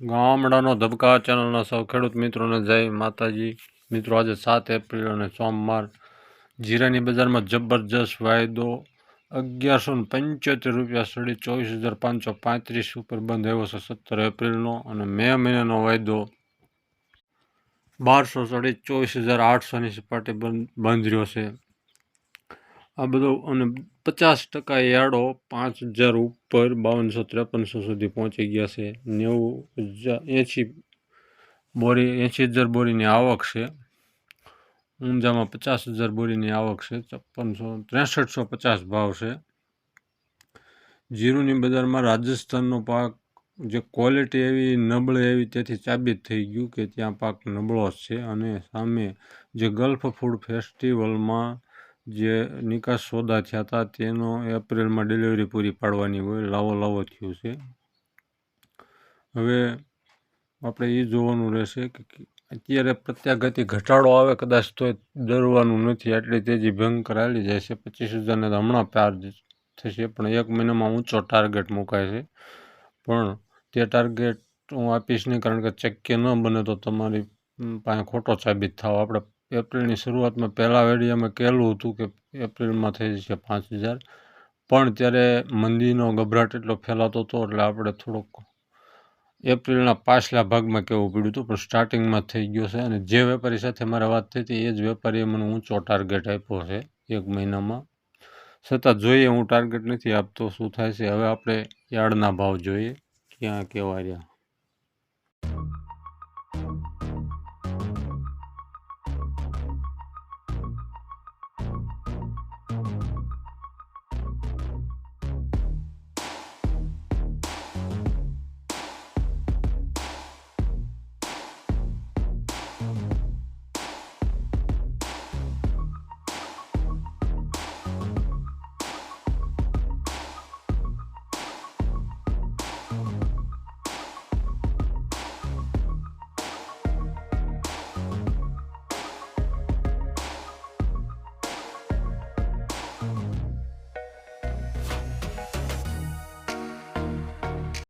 ગામડાનો ધબકા ચેનલના સૌ ખેડૂત મિત્રોને જય માતાજી. મિત્રો, આજે સાત એપ્રિલ અને સોમવાર જીરાની બજારમાં જબરજસ્ત વાયદો અગિયારસો ને પંચોતેર રૂપિયા સડી ચોવીસ હજાર પાંચસો પાંત્રીસ ઉપર બંધ આવ્યો છે સત્તર એપ્રિલનો અને મે મહિનાનો વાયદો બારસો સડી ચોવીસ હજાર આઠસોની સપાટી બંધ બંધ રહ્યો છે. આ બધો અને પચાસ ટકા યાર્ડો પાંચ હજાર ઉપર બાવનસો ત્રેપનસો સુધી પહોંચી ગયા છે. નેવું હજાર એંશી બોરી, એંશી હજાર બોરીની આવક છે. ઊંઝામાં પચાસ હજાર બોરીની આવક છે. છપ્પનસો, ત્રેસઠસો પચાસ ભાવ છે. જીરુની બજારમાં રાજસ્થાનનો પાક જે ક્વોલિટી એવી નબળે એવી તેથી સાબિત થઈ ગયું કે ત્યાં પાક નબળો જ છે અને સામે જે ગલ્ફ ફૂડ ફેસ્ટિવલમાં જે નિકાસ સોદા થયા હતા, તેનો એપ્રિલમાં ડિલિવરી પૂરી પાડવાની હોય, લાવો લાવો થયું છે. હવે આપણે એ જોવાનું રહેશે કે અત્યારે પ્રત્યાઘાતી ઘટાડો આવે, કદાચ તો ડરવાનું નથી, આટલી તેજી ભયંકર હાલી જાય છે. પચીસ હજારને તો હમણાં પાર થશે, પણ એક મહિનામાં ઊંચો ટાર્ગેટ મુકાય છે. પણ તે ટાર્ગેટ હું આપીશ નહીં, કારણ કે ચેક કે ન બને તો તમારી પાસે ખોટો સાબિત થાવ. આપણે એપ્રિલની શરૂઆતમાં પહેલાં વેડિયામાં કહેલું હતું કે એપ્રિલમાં થઈ જશે પાંચ હજાર. પણ ત્યારે મંદીનો ગભરાટ એટલો ફેલાતો હતો એટલે આપણે થોડોક એપ્રિલના પાછલા ભાગમાં કહેવું પડ્યું હતું, પણ સ્ટાર્ટિંગમાં થઈ ગયો છે. અને જે વેપારી સાથે મારે વાત થઈ હતી, એ જ વેપારીએ મને ઊંચો ટાર્ગેટ આપ્યો છે એક મહિનામાં. છતાં જોઈએ, હું ટાર્ગેટ નથી આપતો, શું થાય છે? હવે આપણે યાર્ડના ભાવ જોઈએ. ક્યાં કેવા રહ્યા.